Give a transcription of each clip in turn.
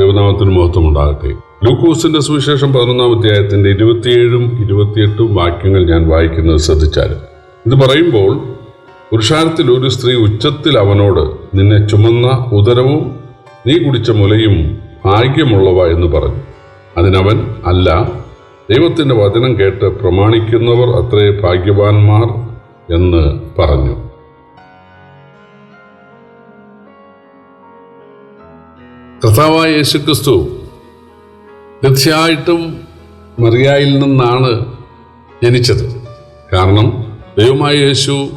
ദൈവനാമത്തിന് മഹത്വം ഉണ്ടാകട്ടെ ലൂക്കോസിന്റെ സുവിശേഷം പതിനൊന്നാം അധ്യായത്തിന്റെ ഇരുപത്തിയേഴും ഇരുപത്തിയെട്ടും വാക്യങ്ങൾ ഞാൻ വായിക്കുന്നത് ശ്രദ്ധിച്ചാൽ ഇത് പറയുമ്പോൾ പുരുഷാരത്തിൽ ഒരു സ്ത്രീ ഉച്ചത്തിൽ അവനോട് നിന്നെ ചുമന്ന ഉദരവും നീ കുടിച്ച മുലയും ഭാഗ്യമുള്ളവ എന്ന് പറഞ്ഞു. അതിനവൻ അല്ല ദൈവത്തിന്റെ വചനം കേട്ട് പ്രമാണിക്കുന്നവർ അത്രേ ഭാഗ്യവാന്മാർ എന്ന് പറഞ്ഞു. കർത്താവായ യേശുക്രിസ്തു തീർച്ചയായിട്ടും മറിയായിൽ നിന്നാണ് ജനിച്ചത്. കാരണം ദൈവമായ യേശു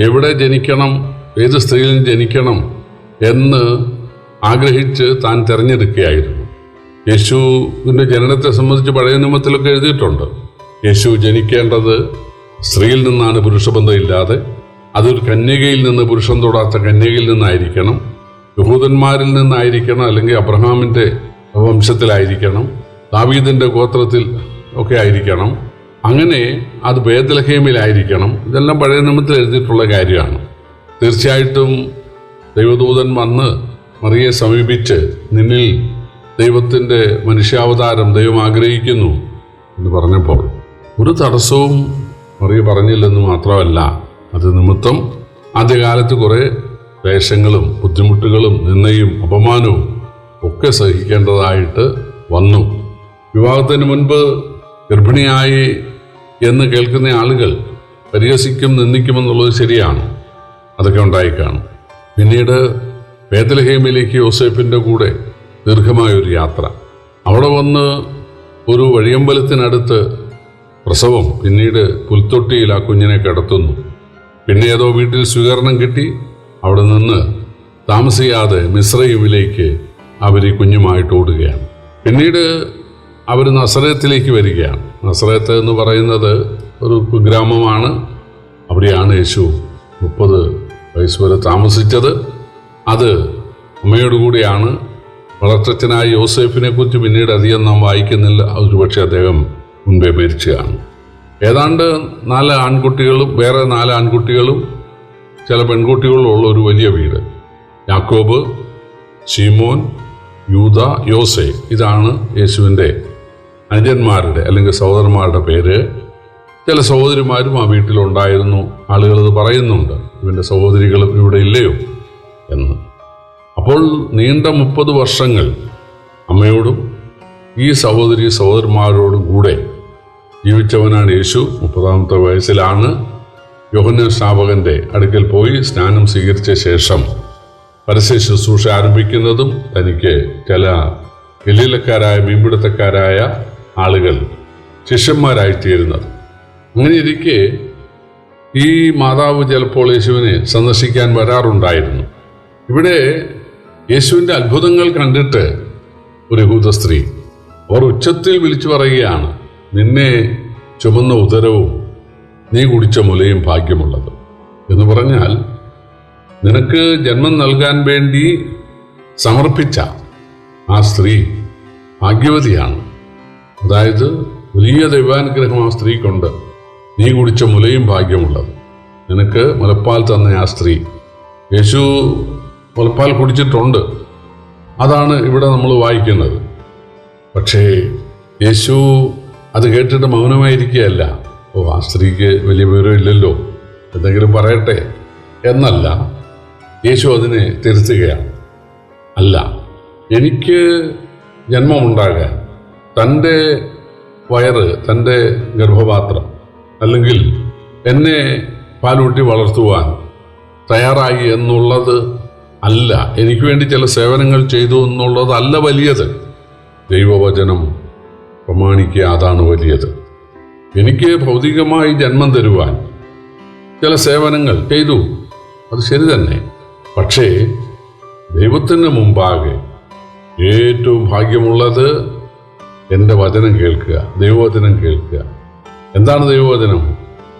എവിടെ ജനിക്കണം ഏത് സ്ത്രീയിൽ ജനിക്കണം എന്ന് ആഗ്രഹിച്ച് താൻ തിരഞ്ഞെടുക്കുകയായിരുന്നു. യേശുവിന്റെ ജനനത്തെ സംബന്ധിച്ച് പഴയ നിയമത്തിലൊക്കെ എഴുതിയിട്ടുണ്ട്. യേശു ജനിക്കേണ്ടത് സ്ത്രീയിൽ നിന്നാണ് പുരുഷബന്ധമില്ലാതെ അതൊരു കന്യകയിൽ നിന്ന് പുരുഷൻ തൊടാത്ത കന്യകയിൽ നിന്നായിരിക്കണം. യഹൂദന്മാരിൽ നിന്നായിരിക്കണം അല്ലെങ്കിൽ അബ്രഹാമിന്റെ വംശത്തിലായിരിക്കണം ദാവീദിന്റെ ഗോത്രത്തിൽ ഒക്കെ ആയിരിക്കണം. അങ്ങനെ അത് ബേദലഹേമിലായിരിക്കണം ഇതെല്ലാം പഴയ നിമിത്തിൽ എഴുതിയിട്ടുള്ള കാര്യമാണ്. തീർച്ചയായിട്ടും ദൈവദൂതൻ വന്ന് മറിയെ സമീപിച്ച് നിന്നിൽ ദൈവത്തിന്റെ മനുഷ്യാവതാരം ദൈവം ആഗ്രഹിക്കുന്നു എന്ന് പറഞ്ഞപ്പോൾ ഒരു തടസ്സവും മറിയ പറഞ്ഞില്ലെന്ന് മാത്രമല്ല അത് നിമിത്തം ആദ്യകാലത്ത് കുറേ ക്ലേശങ്ങളും ബുദ്ധിമുട്ടുകളും നിന്നയും അപമാനവും ഒക്കെ സഹിക്കേണ്ടതായിട്ട് വന്നു. വിവാഹത്തിന് മുൻപ് ഗർഭിണിയായി എന്ന് കേൾക്കുന്ന ആളുകൾ പരിഹസിക്കും നിന്ദിക്കുമെന്നുള്ളത് ശരിയാണ്. അതൊക്കെ ഉണ്ടായിക്കാണും. പിന്നീട് വേദലഹേമിലേക്ക് യോസേഫിന്റെ കൂടെ ദീർഘമായൊരു യാത്ര. അവിടെ വന്ന് ഒരു വഴിയമ്പലത്തിനടുത്ത് പ്രസവം പിന്നീട് പുൽത്തൊട്ടിയിൽ ആ കുഞ്ഞിനെ കിടത്തുന്നു. പിന്നെ ഏതോ വീട്ടിൽ സ്വീകരണം കിട്ടി. അവിടെ നിന്ന് താമസിയാതെ മിശ്രയുമിലേക്ക് അവർ ഈ കുഞ്ഞുമായിട്ട് ഓടുകയാണ്. പിന്നീട് അവർ നസറയത്തിലേക്ക് വരികയാണ്. നസറയത്ത് എന്ന് പറയുന്നത് ഒരു കുഗ്രാമമാണ്. അവിടെയാണ് യേശു മുപ്പത് വയസ്സ് വരെ താമസിച്ചത്. അത് അമ്മയോടുകൂടിയാണ് വളർത്തച്ഛനായ യോസേഫിനെ കുറിച്ച് പിന്നീട് അധികം നാം വായിക്കുന്നില്ല. ഒരുപക്ഷെ അദ്ദേഹം മുൻപേ മരിച്ചതാണ്. ഏതാണ്ട് നാല് ആൺകുട്ടികളും വേറെ നാല് ആൺകുട്ടികളും ചില പെൺകുട്ടികളുള്ള ഒരു വലിയ വീട്. യാക്കോബ് ഷീമോൻ യൂത യോസെ. ഇതാണ് യേശുവിന്റെ അനുജന്മാരുടെ അല്ലെങ്കിൽ സഹോദരന്മാരുടെ പേര്. ചില സഹോദരിമാരും ആ വീട്ടിലുണ്ടായിരുന്നു. ആളുകൾ ഇത് പറയുന്നുണ്ട്. ഇവന്റെ സഹോദരികളും ഇവിടെ ഇല്ലയോ എന്ന്. അപ്പോൾ നീണ്ട മുപ്പത് വർഷങ്ങൾ അമ്മയോടും ഈ സഹോദരി സഹോദരന്മാരോടും കൂടെ ജീവിച്ചവനാണ് യേശു. മുപ്പതാമത്തെ വയസ്സിലാണ് യോഹന്ന സ്നാപകന്റെ അടുക്കൽ പോയി സ്നാനം സ്വീകരിച്ച ശേഷം പരസ്യ ശുശ്രൂഷ ആരംഭിക്കുന്നതും തനിക്ക് ചില ഗലീലക്കാരായ മീൻപിടുത്തക്കാരായ ആളുകൾ ശിഷ്യന്മാരായി തീരുന്നത്. അങ്ങനെ ഇരിക്കെ ഈ മാതാവ് ചിലപ്പോൾ യേശുവിനെ സന്ദർശിക്കാൻ വരാറുണ്ടായിരുന്നു. ഇവിടെ യേശുവിന്റെ അത്ഭുതങ്ങൾ കണ്ടിട്ട് ഒരു യഹൂദ സ്ത്രീ അവർ ഉച്ചത്തിൽ വിളിച്ചു പറയുകയാണ് നിന്നെ ചുമന്ന ഉദരവും നീ കുടിച്ച മുലയും ഭാഗ്യമുള്ളത്. എന്ന് പറഞ്ഞാൽ നിനക്ക് ജന്മം നൽകാൻ വേണ്ടി സമർപ്പിച്ച ആ സ്ത്രീ ഭാഗ്യവതിയാണ്. അതായത് വലിയ ദൈവാനുഗ്രഹം ആ സ്ത്രീക്കുണ്ട് നീ കുടിച്ച മുലയും ഭാഗ്യമുള്ളത്. നിനക്ക് മുലപ്പാൽ തന്ന ആ സ്ത്രീ. യേശു മുലപ്പാൽ കുടിച്ചിട്ടുണ്ട്. അതാണ് ഇവിടെ നമ്മൾ വായിക്കുന്നത്. പക്ഷേ യേശു അത് കേട്ടിട്ട് മൗനമായിരിക്കുകയല്ല. ഓ ആ സ്ത്രീക്ക് വലിയ വിവരമില്ലല്ലോ. എന്തെങ്കിലും പറയട്ടെ? എന്നല്ല. യേശു അതിനെ തിരുത്തുകയാണ്. അല്ല എനിക്ക് ജന്മമുണ്ടാകാൻ തന്റെ വയറ് തന്റെ ഗർഭപാത്രം അല്ലെങ്കിൽ എന്നെ പാലൂട്ടി വളർത്തുവാൻ തയ്യാറായി എന്നുള്ളത് അല്ല. എനിക്ക് വേണ്ടി ചില സേവനങ്ങൾ ചെയ്തു എന്നുള്ളതല്ല വലിയത്. ദൈവവചനം പ്രമാണിക്കുക അതാണ് വലിയത്. എനിക്ക് ഭൗതികമായി ജന്മം തരുവാൻ ചില സേവനങ്ങൾ ചെയ്തു. അത് ശരി തന്നെ. പക്ഷേ ദൈവത്തിന് മുമ്പാകെ ഏറ്റവും ഭാഗ്യമുള്ളത് എന്റെ വചനം കേൾക്കുക ദൈവവചനം കേൾക്കുക. എന്താണ് ദൈവവചനം?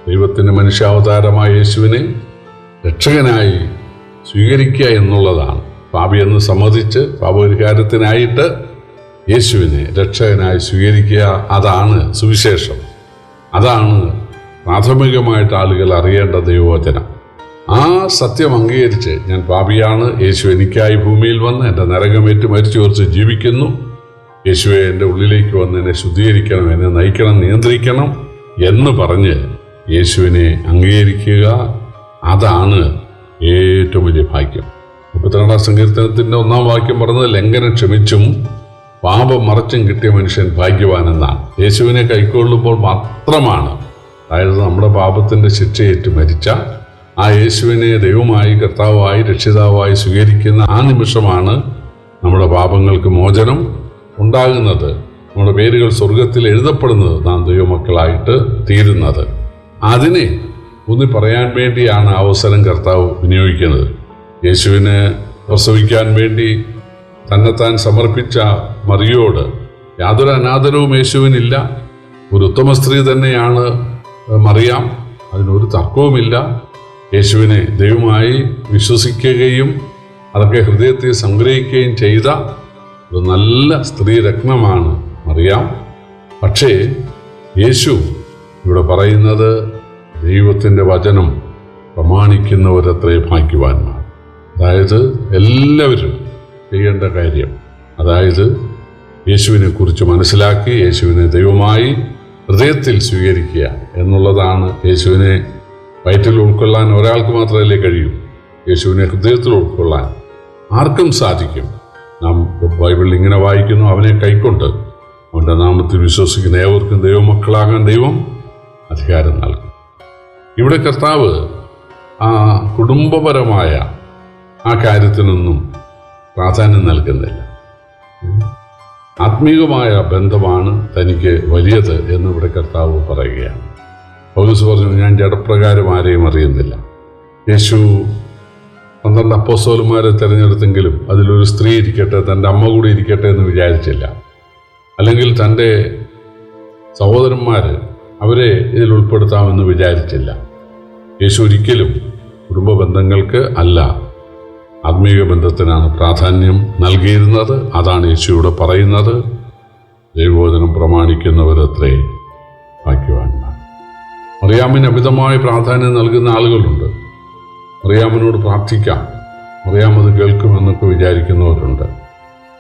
ദൈവത്തിന്റെ മനുഷ്യാവതാരമായ യേശുവിനെ രക്ഷകനായി സ്വീകരിക്കുക എന്നുള്ളതാണ്. പാപി എന്ന് സമ്മതിച്ച് പാപപരിഹാരത്തിനായിട്ട് യേശുവിനെ രക്ഷകനായി സ്വീകരിക്കുക അതാണ് സുവിശേഷം. അതാണ് പ്രാഥമികമായിട്ട് ആളുകൾ അറിയേണ്ട ദൈവവചനം. ആ സത്യം അംഗീകരിച്ച് ഞാൻ പാപിയാണ് യേശു എനിക്കായി ഭൂമിയിൽ വന്ന് എന്റെ നരകമേറ്റ് മരിച്ചു കുറച്ച് ജീവിക്കുന്നു. യേശുവെ എന്റെ ഉള്ളിലേക്ക് വന്ന് എന്നെ ശുദ്ധീകരിക്കണം എന്നെ നയിക്കണം നിയന്ത്രിക്കണം എന്ന് പറഞ്ഞ് യേശുവിനെ അംഗീകരിക്കുക. അതാണ് ഏറ്റവും വലിയ ഭാഗ്യം. മുപ്പത്തിരണ്ടാം സങ്കീർത്തനത്തിന്റെ ഒന്നാം വാക്യം പറഞ്ഞത് ലംഘനം ക്ഷമിച്ചും പാപം മറച്ചും കിട്ടിയ മനുഷ്യൻ ഭാഗ്യവാൻ എന്നാണ് യേശുവിനെ കൈക്കൊള്ളുമ്പോൾ മാത്രമാണ് അതായത് നമ്മുടെ പാപത്തിന്റെ ശിക്ഷയേറ്റ് മരിച്ച. ആ യേശുവിനെ ദൈവമായി കർത്താവായി രക്ഷിതാവായി സ്വീകരിക്കുന്ന ആ നിമിഷമാണ് നമ്മുടെ പാപങ്ങൾക്ക് മോചനം ഉണ്ടാകുന്നത്. നമ്മുടെ പേരുകൾ സ്വർഗത്തിൽ എഴുതപ്പെടുന്നത് നാം ദൈവമക്കളായിട്ട് തീരുന്നത്. അതിനെ ഒന്നി പറയാൻ വേണ്ടിയാണ് അവസരം കർത്താവ് വിനിയോഗിക്കുന്നത്. യേശുവിനെ പ്രസവിക്കാൻ വേണ്ടി തന്നെത്താൻ സമർപ്പിച്ച മറിയോട് യാതൊരു അനാദരവും യേശുവിനില്ല. ഒരു ഉത്തമ സ്ത്രീ തന്നെയാണ് മറിയാം. അതിനൊരു തർക്കവുമില്ല. യേശുവിനെ ദൈവമായി വിശ്വസിക്കുകയും അതൊക്കെ ഹൃദയത്തിൽ സംഗ്രഹിക്കുകയും ചെയ്ത ഒരു നല്ല സ്ത്രീ രത്നമാണ് മറിയാം. പക്ഷേ യേശു ഇവിടെ പറയുന്നത് ദൈവത്തിന്റെ വചനം പ്രമാണിക്കുന്നവരത്രേ ഭാഗ്യവാന്മാർ. അതായത് എല്ലാവരും ചെയ്യേണ്ട കാര്യം. അതായത് യേശുവിനെ കുറിച്ച് മനസ്സിലാക്കി യേശുവിനെ ദൈവമായി ഹൃദയത്തിൽ സ്വീകരിക്കുക എന്നുള്ളതാണ് യേശുവിനെ വയറ്റിൽ ഉൾക്കൊള്ളാൻ ഒരാൾക്ക് മാത്രമല്ലേ കഴിയൂ. യേശുവിനെ ഹൃദയത്തിൽ ഉൾക്കൊള്ളാൻ ആർക്കും സാധിക്കും. നാം ബൈബിളിൽ ഇങ്ങനെ വായിക്കുന്നു അവനെ കൈക്കൊണ്ട്. അവന്റെ നാമത്തിൽ വിശ്വസിക്കുന്ന ഏവർക്കും ദൈവമക്കളാകാൻ ദൈവം അധികാരം നൽകും. ഇവിടെ കർത്താവ് ആ കുടുംബപരമായ ആ കാര്യത്തിനൊന്നും പ്രാധാന്യം നൽകുന്നില്ല. ആത്മീയമായ ബന്ധമാണ് തനിക്ക് വലിയത് എന്ന് ഇവിടെ കർത്താവ് പറയുകയാണ്. പൗലൂസ് പറഞ്ഞു ഞാൻ ജഡപ്രകാരം ആരെയും അറിയുന്നില്ല. യേശു പന്ത്രണ്ട് അപ്പോസ്തോലന്മാരെ തിരഞ്ഞെടുത്തെങ്കിലും അതിലൊരു സ്ത്രീ ഇരിക്കട്ടെ തന്റെ അമ്മ കൂടി ഇരിക്കട്ടെ എന്ന് വിചാരിച്ചില്ല. അല്ലെങ്കിൽ തന്റെ സഹോദരന്മാർ അവരെ ഇതിൽ ഉൾപ്പെടുത്താമെന്ന് വിചാരിച്ചില്ല. യേശു ഒരിക്കലും കുടുംബ ബന്ധങ്ങൾക്ക് അല്ല ആത്മീയ ബന്ധത്തിനാണ് പ്രാധാന്യം നൽകിയിരുന്നത്. അതാണ് യേശുവിടെ പറയുന്നത്. ദൈവോചനം പ്രമാണിക്കുന്നവരത്രേ ഭാഗ്യവാന്മാർ. മറിയാമിന് അമിതമായ പ്രാധാന്യം നൽകുന്ന ആളുകളുണ്ട്. മറിയാമിനോട് പ്രാർത്ഥിക്കാം. അറിയാമത് കേൾക്കുമെന്നൊക്കെ വിചാരിക്കുന്നവരുണ്ട്.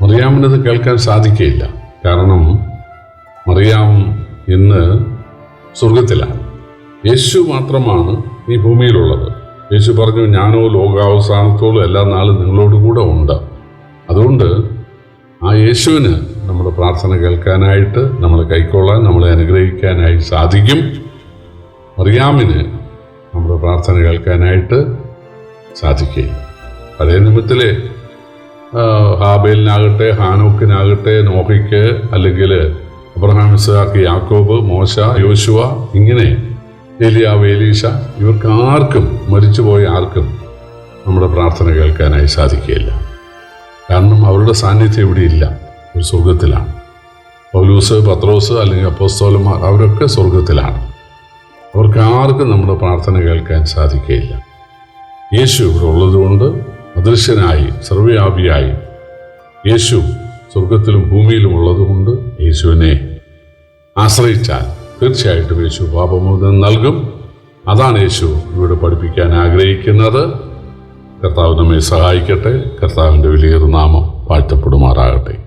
മറിയാമിനത് കേൾക്കാൻ സാധിക്കുകയില്ല കാരണം മറിയാം ഇന്ന് സ്വർഗത്തിലാണ് യേശു മാത്രമാണ് ഈ ഭൂമിയിലുള്ളത്. യേശു പറഞ്ഞു ഞാനോ ലോകാവസാനത്തോളം എല്ലാ നാളും നിങ്ങളോട് കൂടെ ഉണ്ട്. അതുകൊണ്ട് ആ യേശുവിന് നമ്മൾ പ്രാർത്ഥന കേൾക്കാനായിട്ട് നമ്മളെ കൈക്കൊള്ളാൻ നമ്മളെ അനുഗ്രഹിക്കാനായി സാധിക്കും. മറിയാമിന് നമ്മുടെ പ്രാർത്ഥന കേൾക്കാനായിട്ട് സാധിക്കുകയില്ല. പഴയ നിമിത്തിലെ ഹാബേലിനാകട്ടെ ഹാനോക്കിനാകട്ടെ നോഹയ്ക്ക് അല്ലെങ്കിൽ അബ്രഹാം ഇസ്ഹാക്ക് യാക്കോബ് മോശ യോശുവ ഇങ്ങനെ ഏലിയാവ് എലീഷ ഇവർക്ക് ആർക്കും മരിച്ചുപോയ ആർക്കും നമ്മുടെ പ്രാർത്ഥന കേൾക്കാനായി സാധിക്കുകയില്ല. കാരണം അവരുടെ സാന്നിധ്യം ഇവിടെ ഇല്ല. ഒരു സ്വർഗത്തിലാണ് പൗലൂസ് പത്രോസ് അല്ലെങ്കിൽ അപ്പോസ്തോലന്മാർ അവരൊക്കെ സ്വർഗത്തിലാണ് അവർക്ക് ആർക്കും നമ്മുടെ പ്രാർത്ഥന കേൾക്കാൻ സാധിക്കുകയില്ല. യേശു ഇവിടെ ഉള്ളതുകൊണ്ട് അദൃശ്യനായി സർവവ്യാപിയായി യേശു സ്വർഗത്തിലും ഭൂമിയിലും ഉള്ളതുകൊണ്ട് യേശുവിനെ ആശ്രയിച്ചാൽ തീർച്ചയായിട്ടും യേശു പാപമോചനം നൽകും. അതാണ് യേശു ഇവിടെ പഠിപ്പിക്കാൻ ആഗ്രഹിക്കുന്നത്. കർത്താവ് നമ്മെ സഹായിക്കട്ടെ. കർത്താവിന്റെ വലിയൊരു നാമം വാഴ്ത്തപ്പെടുമാറാകട്ടെ.